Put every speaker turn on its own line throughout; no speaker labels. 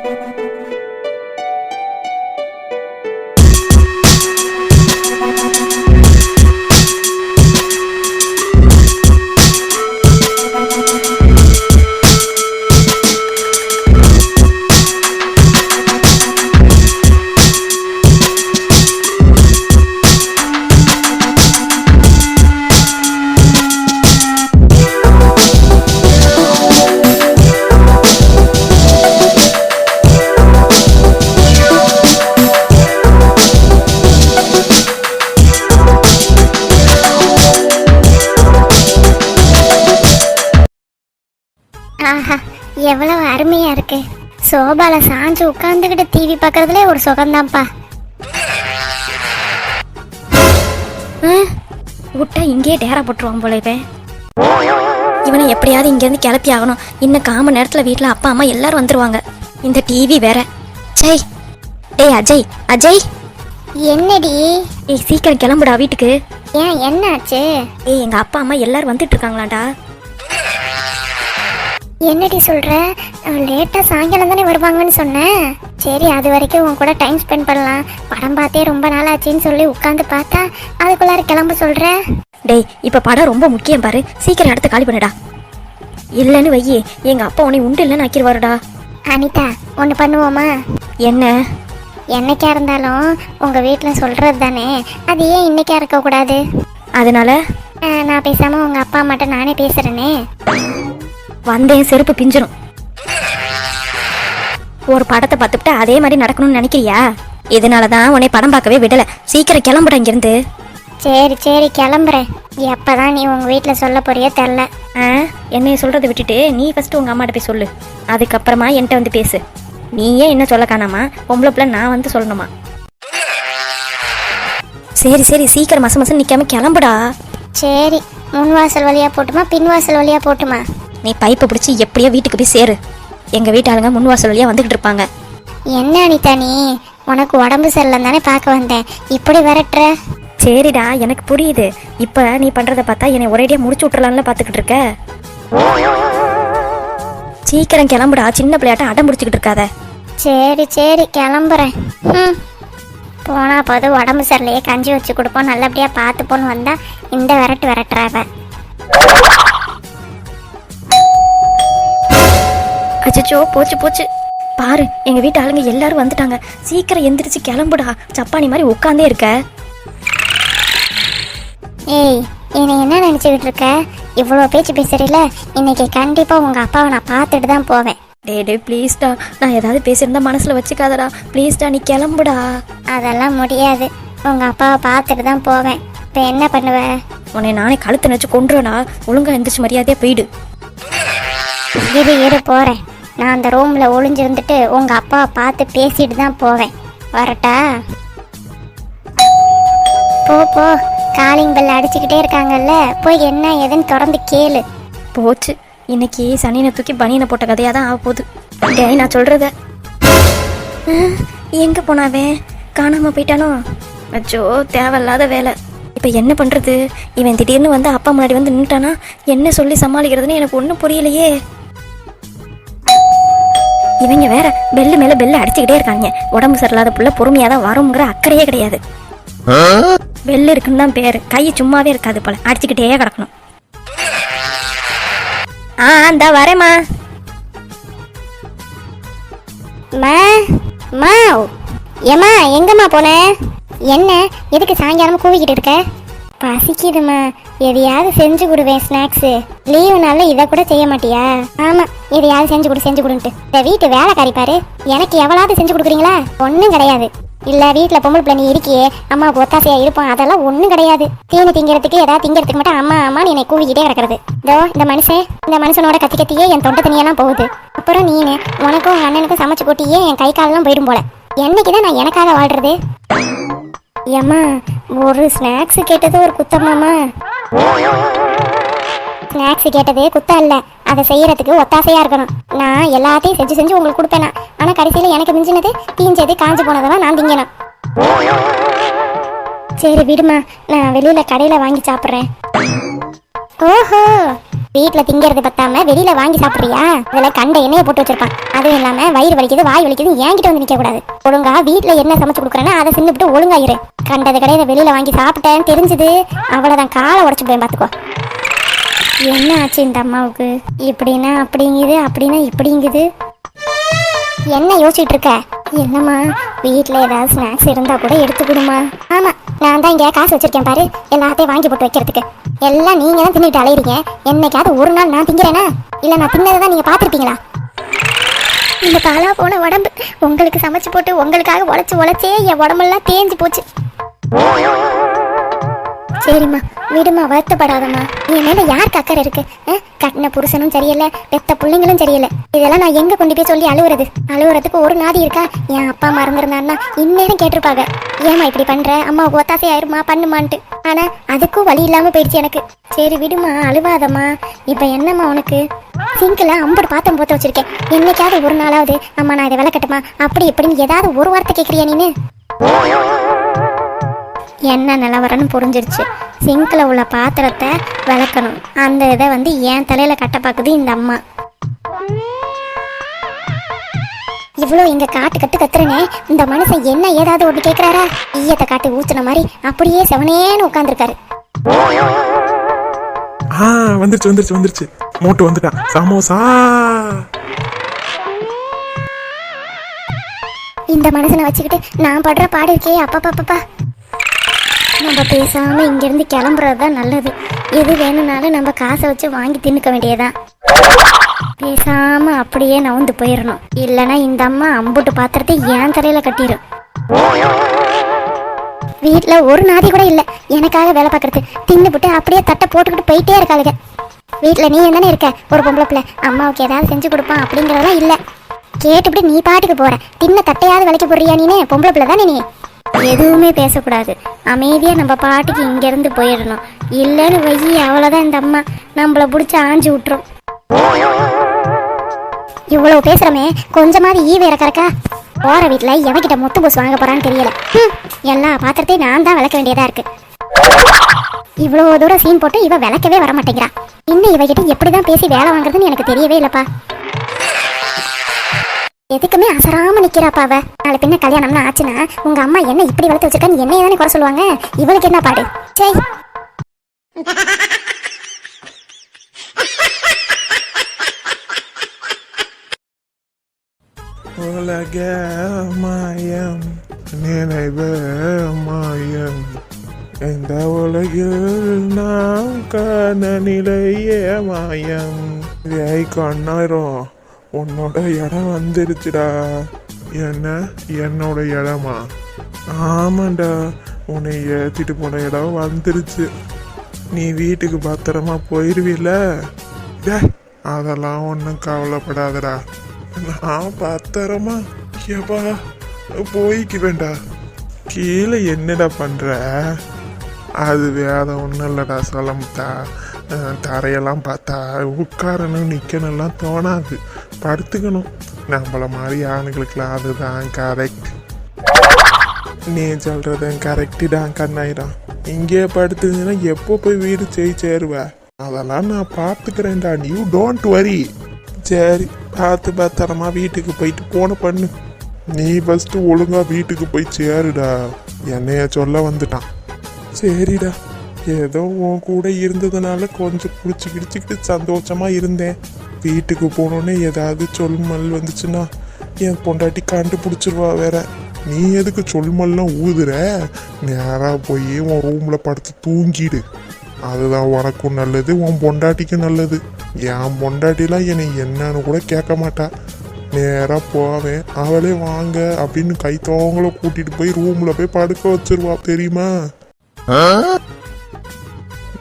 Thank you. எவ்வளவு அருமையா இருக்கு. சோபால சாஞ்சு உட்காந்துக்கிட்டு டிவி பார்க்கறதுலே ஒரு சுகம்தான்ப்பா.
விட்டா இங்கேயே டேரா போட்டுருவான் போல இவன். இவனை எப்படியாவது இங்கேருந்து கிளப்பி ஆகணும். இன்னும் காம நேரத்தில் வீட்டில் அப்பா அம்மா எல்லாரும் வந்துருவாங்க. இந்த டிவி வேற. ஜெய் டேய் அஜய். அஜய்.
என்னடி?
ஏய் சீக்கிரம் கிளம்புடா வீட்டுக்கு.
ஏன் என்னாச்சு?
ஏய் எங்க அப்பா அம்மா எல்லாரும் வந்துட்டு இருக்காங்களாடா
என்னடி சொல்ற? லேட்டா சாயங்காலம் தானே வருவாங்கன்னு சொன்னேன் சரி அது வரைக்கும் உன் கூட டைம் ஸ்பெண்ட் பண்ணலாம். படம் பார்த்தே ரொம்ப நாள் ஆச்சுன்னு சொல்லி உட்காந்து பார்த்தா அதுக்குள்ளார கிளம்ப சொல்ற?
டேய் இப்ப படம் ரொம்ப முக்கியம் பாரு. சீக்கிரம் இடத்த காலி பண்ணுடா. இல்லைன்னு வையே எங்க அப்பா உன்னை உண்டு இல்லைன்னு ஆக்கிடுவாருடா.
அனிதா ஒன்று பண்ணுவோமா?
என்ன?
என்னைக்கா இருந்தாலும் உங்க வீட்டில் சொல்றது தானே. அது ஏன் இன்னைக்கா இருக்கக்கூடாது?
அதனால?
நான் பேசாம உங்க அப்பா அம்மாட்ட நானே பேசுறேனே.
வந்தேன் செருப்பு பிஞ்சிரும். ஒரு படத்தை பார்த்துட்டு அதே மாதிரி நடக்கணும்னு நினைக்கிறியா? இதனால தான் உன்னை படம் பார்க்கவே விடல. சீக்கிரம் கிளம்புடா இங்கிருந்து.
சரி சரி கிளம்புறேன். எப்பதான் நீ உங்க வீட்டில் சொல்ல போறியோ தெரில.
ஆ என்னைய சொல்றதை விட்டுட்டு நீ ஃபர்ஸ்ட் உங்க அம்மாட்ட போய் சொல்லு. அதுக்கப்புறமா என்கிட்ட வந்து பேசு. நீயே என்ன சொல்ல காணாமா? பொம்பளை பிள்ளை நான் வந்து சொல்லணுமா? சரி சரி சீக்கிரம் மச மசம் நிக்காம கிளம்புடா.
சரி முன் வாசல் வழியா போட்டுமா பின் வாசல் வழியா போட்டுமா?
நீ பைப்பை பிடிச்சி எப்படியோ வீட்டுக்கு போய் சேரு. எங்க வீட்டு ஆளுங்க முன் வாசல் வழியா வந்துகிட்டு இருப்பாங்க.
என்ன அனிதா நீ? உனக்கு உடம்பு சரியில்லை தானே பார்க்க வந்தேன். இப்படி விரட்டுற?
சரிடா எனக்கு புரியுது. இப்ப நீ பண்றத பார்த்தா என்னை ஒரேடியா முடிச்சு விட்டுறலாம்ல பாத்துக்கிட்டு இருக்க. சீக்கிரம் கிளம்புடா சின்ன பிள்ளையாட்ட அடம் பிடிச்சிக்கிட்டு இருக்காத.
சரி சரி கிளம்புறேன். ம் போனா போது உடம்பு சரியில்லையே கஞ்சி வச்சு கொடுப்போம் நல்லபடியா பார்த்துப்போன்னு வந்தா இந்த விரட்டு விரட்டுறாவ
அச்சச்சோ போச்சு போச்சு. பாரு எங்க வீட்டு ஆளுங்க எல்லாரும் வந்துட்டாங்க. சீக்கிரம் எந்திரிச்சு கிளம்புடா. சப்பானி மாதிரி உட்காந்தே இருக்க.
ஏய் என்னை என்ன நினச்சிக்கிட்டு இருக்க? இவ்வளோ பேச்சு பேசுறீல? இன்னைக்கு கண்டிப்பாக உங்கள் அப்பாவை நான் பார்த்துட்டு தான் போவேன்.
டே டே ப்ளீஸ்டா நான் ஏதாவது பேசியிருந்தா மனசுல வச்சுக்காதடா. ப்ளீஸ்டா நீ கிளம்புடா.
அதெல்லாம் முடியாது. உங்கள் அப்பாவை பார்த்துட்டு தான் போவேன். இப்போ என்ன பண்ணுவ?
உன்னை நானே கழுத்து நினச்சி கொண்டுறடா ஒழுங்கா எந்திரிச்சு மரியாதையா போயிடு.
இரு இரு போகிறேன் நான் அந்த ரூமில் ஒளிஞ்சிருந்துட்டு உங்கள் அப்பாவை பார்த்து பேசிட்டு தான் போவேன். வரட்டா? போ போ. காலிங் பெல் அடிச்சுக்கிட்டே இருக்காங்கல்ல. போய் என்ன ஏதுன்னு திறந்து கேளு.
போச்சு. இன்னைக்கு சனியனை தூக்கி பனியனை போட்ட கதையாக தான் ஆக போகுது. டேய் நான் சொல்கிறத எங்கே போனாவே காணாமல் போயிட்டானோ? அச்சோ தேவையில்லாத வேலை. இப்போ என்ன பண்ணுறது இவன் திடீர்னு வந்து அப்பா முன்னாடி வந்து நின்றுட்டானா என்ன சொல்லி சமாளிக்கிறதுன்னு எனக்கு ஒன்றும் புரியலையே. இவங்க வேற பெல்லு மேலே பெல்லு அடிச்சுக்கிட்டே இருக்காங்க. உடம்பு சரியில்லாத புள்ள பொறுமையாக தான் வருங்கிற அக்கறையே கிடையாது. பெல்லு இருக்குன்னு தான் பேர். கை சும்மாவே இருக்காது போல. அடிச்சுக்கிட்டே கிடக்கணும். ஆ இந்த வரேம்மா.
மா மா ஏம்மா எங்கம்மா போன? என்ன எதுக்கு சாயங்காலம் கூவிக்கிட்டு இருக்க? பசிக்குதுமா எதையாவது செஞ்சு கொடுவேன் ஸ்நாக்ஸு லீவுனால இதை கூட செய்ய மாட்டியா? ஆமாம் எதையாவது செஞ்சு கொடு செஞ்சு கொடுன்ட்டு. இந்த வீட்டு வேலை கறிப்பாரு எனக்கு எவ்வளவு செஞ்சு கொடுக்குறீங்களா? ஒன்றும் கிடையாது. இல்லை வீட்டில் பொம்பளை பிள்ளை நீ இருக்கியே அம்மாவுக்கு ஒத்தாசையா இருப்போம் அதெல்லாம் ஒன்றும் கிடையாது. தீனி திங்கிறதுக்கு ஏதாவது திங்கிறதுக்கு மட்டும் அம்மா அம்மான்னு என்னை கூவிக்கிட்டே கிடக்கிறது. இதோ இந்த மனுஷன் இந்த மனுஷனோட கத்தி கத்தியே என் தொண்டை தண்ணியெல்லாம் போகுது. அப்புறம் நீனு உனக்கும் அண்ணனுக்கும் சமைச்சு கொட்டியே என் கை காலெல்லாம் போயிடும் போல. என்னைக்கு தான் நான் எனக்காக வாழ்றது? ஏம்மா ஒரு ஸ்நாக்ஸ் கேட்டது ஒரு குத்தமாமா ஸ்நாக்ஸ் கேட்டது குத்தம் இல்லை. அதை செய்யறதுக்கு ஒத்தாசையா இருக்கணும். நான் எல்லாத்தையும் செஞ்சு செஞ்சு உங்களுக்கு கொடுப்பேனா. ஆனா கடைசியில எனக்கு மிஞ்சினது தீஞ்சது காஞ்சு போனதெல்லாம் நான் திங்கணும். சரி விடுமா நான் வெளியில கடையில வாங்கி சாப்பிட்றேன். ஓஹோ! வீட்டுல திங்கிறது பத்தாம வெளியில வாங்கி சாப்பிடுறியா? இதுல கண்ட எண்ணெயை போட்டு வச்சிருப்பான். அதுவும் இல்லாம வயிறு வலிக்குது வாய் வலிக்குது என்கிட்ட வந்து நிக்க கூடாது. ஒழுங்கா வீட்ல என்ன சமைச்சு கொடுக்குறேன்னா அதை தின்னுபிட்டு ஒழுங்கா இரு கண்டது கடையில வெளியில வாங்கி சாப்பிட்டேன்னு தெரிஞ்சது. அவ்வளவுதான் காலை உடச்சு போய் பாத்துக்கோ. என்ன ஆச்சு இந்த அம்மாவுக்கு? இப்படின்னா அப்படிங்குது அப்படின்னா இப்படிங்குது. என்ன யோசிச்சுட்டு இருக்க? என்னம்மா வீட்டில் ஏதாவது ஸ்நாக்ஸ் இருந்தா கூட எடுத்து கொடுமா ஆமா நான் தான் இங்கே காசு வச்சிருக்கேன் பாரு. எல்லாத்தையும் வாங்கி போட்டு வைக்கிறதுக்கு. எல்லாம் நீங்க தான் தின்னுட்டு அலையிறீங்க. என்னைக்காவது ஒரு நாள் நான் திங்கிறேனா? இல்ல நான் தின்னதை தான் நீங்க பார்த்துருப்பீங்களா? இந்த பாலா போன உடம்பு. உங்களுக்கு சமைச்சு போட்டு உங்களுக்காக உழைச்சு உழைச்சே என் உடம்பெல்லாம் தேஞ்சு போச்சு. சரிம்மா விடுமா வருத்தப்படாதம்மா. என் மேல யாருக்கு அக்கறை இருக்கு? கட்டின புருஷனும் சரியில்லை பெத்த பிள்ளைங்களும் சரியில்லை. இதெல்லாம் நான் எங்க கொண்டு போய் சொல்லி அழுவுறது? அழுவுறதுக்கு ஒரு நாதி இருக்கா? என் அப்பா அம்மா இருந்திருந்தான்னா இந்நேரம் கேட்டிருப்பாங்க. ஏமா இப்படி பண்ற? அம்மாவுக்கு ஒத்தாசை ஆயிருமா பண்ணுமான்ட்டு. ஆனா அதுக்கும் வழி இல்லாம போயிடுச்சு எனக்கு. சரி விடுமா அழுவாதம்மா. இப்ப என்னம்மா உனக்கு? சிங்கில் அம்புடு பாத்திரம் போட்டு வச்சிருக்கேன். என்னைக்காவது ஒரு நாளாவது அம்மா நான் இதை விளக்கட்டுமா அப்படி இப்படின்னு ஏதாவது ஒரு வார்த்தை கேட்குறியா நீனு? என்ன நிலவரம்னு புரிஞ்சிருச்சு. சிங்கில் உள்ள பாத்திரத்தை விளக்கணும். அந்த இதை வந்து என் தலையில கட்ட பார்க்குது இந்த அம்மா. இவ்வளோ இங்க காட்டு கட்டு கத்துறனே. இந்த மனுஷன் என்ன ஏதாவது ஒன்று கேட்குறாரா ஈயத்தை காட்டு ஊத்துன மாதிரி அப்படியே செவனேன்னு உட்காந்துருக்காரு
ஆ வந்துருச்சு வந்துருச்சு வந்துருச்சு. மோட்டு வந்துட்டான். சமோசா.
இந்த மனுஷனை வச்சுக்கிட்டு நான் படுற பாடு இருக்கே அப்பப்பப்பப்பா நம்ம பேசாம இங்கிருந்து கிளம்புறது தான் நல்லது. எது வேணும்னாலும் நம்ம காசை வச்சு வாங்கி தின்னுக்க வேண்டியதான் பேசாம அப்படியே நவுந்து போயிடணும் இல்லைன்னா இந்த அம்மா அம்புட்டு பாத்திரத்தை என் தலையில கட்டிடும் வீட்ல ஒரு நாதி கூட இல்ல. எனக்காக வேலை பார்க்கறது தின்னுபிட்டு அப்படியே தட்டை போட்டுக்கிட்டு போயிட்டே இருக்காளுங்க வீட்ல நீ தானே இருக்க. ஒரு பொம்பளை பிள்ளை. அம்மாவுக்கு ஏதாவது செஞ்சு கொடுப்பான் அப்படிங்கறதெல்லாம் இல்ல. கேட்டுவிட்டு நீ பாட்டுக்கு போற. தின்ன தட்டையாவது விலைக்கு போடுறியா நீனே? பொம்பளை பிள்ளை தானே நீ? எதுவுமே பேசக்கூடாது. அமைதியா நம்ம பாட்டுக்கு இங்க இருந்து போயிடணும் இல்லைன்னு வையி அவ்வளவுதான் இந்த அம்மா. நம்மள பிடிச்சி ஆஞ்சு விட்டுரும். இவ்வளவு பேசுறமே கொஞ்சமாவது ஈ வேற கறக்கா போற வீட்டுல எவகிட்ட மொத்த பூசு வாங்க போறான்னு தெரியல. எல்லா பாத்திரத்தையும் நான் தான் விளக்க வேண்டியதா இருக்கு. இவ்வளவு தூரம் சீன் போட்டு இவ விளக்கவே வர மாட்டேங்கிறா. இன்னும் இவகிட்ட எப்படிதான் பேசி வேலை வாங்குறதுன்னு எனக்கு தெரியவே இல்லப்பா. எதுக்குமே அசராம நிக்கிறாப்பா அவ. நாளை பின்ன கல்யாணம்னு ஆச்சுன்னா உங்க அம்மா என்ன இப்படி வளர்த்து வச்சிருக்கான்னு என்னைய தானே குறை சொல்லுவாங்க? இவளுக்கு என்ன பாடு? சே
உலக மாயம் நினைவு மாயம். இந்த உலகில் நாம் காண நிலையே மாயம். ஏய் கண்ணாயிரம் உன்னோட இடம் வந்துருச்சுடா. என்ன? என்னோட இடமா? ஆமாண்டா உன்னை ஏற்றிட்டு போன இடம் வந்துருச்சு. நீ வீட்டுக்கு பத்திரமா போயிருவில டேய், அதெல்லாம் ஒன்றும் கவலைப்படாதடா. நான் பத்திரமா எப்பா போய்க்கு வேண்டா. கீழே என்னடா பண்ணுற அது வேற ஒன்றும் இல்லைடா சொல்லமுத்தா தரையெல்லாம் பார்த்தா உட்காரணும் நிற்கணும்லாம் தோணாது. படுத்துக்கணும். நம்மள மாதிரி ஆணுங்களுக்குலாம் அதுதான் கரெக்ட் நீ சொல்றது கரெக்டுடா கண்ணாயிரா. இங்கே படுத்துதுன்னா எப்போ போய் வீடு செய் சேருவ? அதெல்லாம் நான் பார்த்துக்கிறேன்டா. யூ டோன்ட் வரி சரி பார்த்து பத்திரமா வீட்டுக்கு போயிட்டு போன பண்ணு. நீ ஃபஸ்ட்டு ஒழுங்கா வீட்டுக்கு போய் சேருடா. என்னைய சொல்ல வந்துட்டான். சரிடா. ஏதோ உன் கூட இருந்ததுனால கொஞ்சம் பிடிச்சி கிடிச்சிக்கிட்டு சந்தோஷமாக இருந்தேன். வீட்டுக்கு போனோன்னே ஏதாவது சொல்மல் வந்துச்சுன்னா என் பொண்டாட்டி கண்டுபிடிச்சிருவா வேற. நீ எதுக்கு சொல்மல்லாம் ஊதுற? நேராக போய் உன் ரூமில் படுத்து தூங்கிடு. அதுதான் உனக்கும் நல்லது உன் பொண்டாட்டிக்கும் நல்லது. என் பொண்டாட்டிலாம் என்னை என்னன்னு கூட கேட்க மாட்டா. நேராக போவேன் அவளே வாங்க அப்படின்னு கைத்தவங்கள கூட்டிட்டு போய் ரூம்ல போய் படுக்க வச்சிருவா தெரியுமா?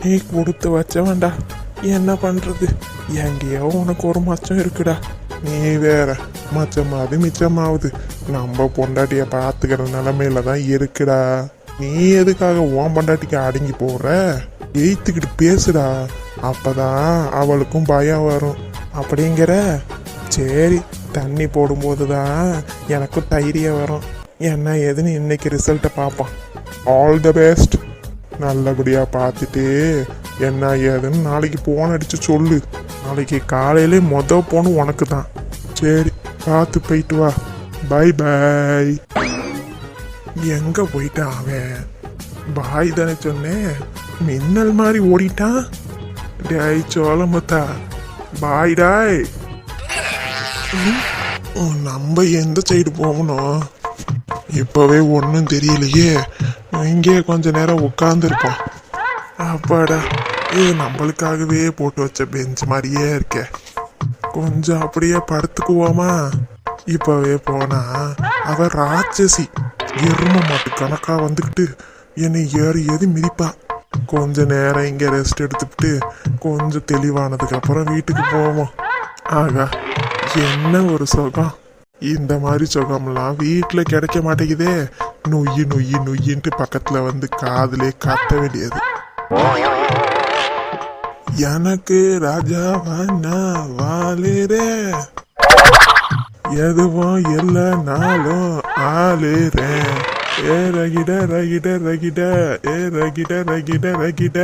நீ கொடுத்து வச்சவன்டா என்ன பண்றது? எங்கேயோ உனக்கு ஒரு மச்சம் இருக்குடா. நீ வேற மச்சமாவது மிச்சமாவது. நம்ம பொண்டாட்டிய பார்த்துக்கிற நிலமையில தான் இருக்குடா. நீ எதுக்காக உன் பொண்டாட்டிக்கு அடங்கி போற? எய்த்துக்கிட்டு பேசுடா. அப்போதான் அவளுக்கும் பயம் வரும். அப்படிங்கிற? சரி தண்ணி போடும்போது தான் எனக்கும் தைரியம் வரும். என்ன ஏதுன்னு இன்னைக்கு ரிசல்ட்டை பார்ப்போம் ஆல் த பெஸ்ட் நல்லபடியாக பார்த்துட்டு என்ன ஏதுன்னு நாளைக்கு போன் அடித்து சொல்லு. நாளைக்கு காலையிலே மொத போன் உனக்கு தான் சரி பார்த்து போயிட்டு வா. பை பை எங்கே போயிட்டான் அவன்? பாய் தானே சொன்னேன். மின்னல் மாதிரி ஓடிட்டான். டேய் சோளமுத்தா பாய் டாய் ம், நம்ம எந்த சைடு போகணும் இப்போவே ஒன்றும் தெரியலையே இங்கே கொஞ்ச நேரம் உட்காந்துருப்போம் அப்பாடா இது நம்மளுக்காகவே போட்டு வச்ச பெஞ்ச் மாதிரியே இருக்கே கொஞ்சம் அப்படியே படுத்துக்குவோமா இப்போவே போனா அவ ராட்சசி எரும மாட்டு கணக்காக வந்துக்கிட்டு என்னை ஏறி ஏறி மிதிப்பா கொஞ்ச நேரம் இங்கே ரெஸ்ட் எடுத்துட்டு கொஞ்சம் தெளிவானதுக்கு அப்புறம் வீட்டுக்கு போவோம்? ஆகா என்ன ஒரு சுகம் இந்த மாதிரி சுகம்லாம் வீட்டில் கிடைக்க மாட்டேங்குதே. நொய்யி நொய்யி நொய்யின்ட்டு பக்கத்துல வந்து காதுலே கத்த வேண்டியது. எனக்கு ராஜாவா நான் வாழுறே எதுவும் எல்லா நாளும் ஆளுறேன் ஏ ரகிட ரகிட ரகிட ஏ ரகிட ரகிட ரகிட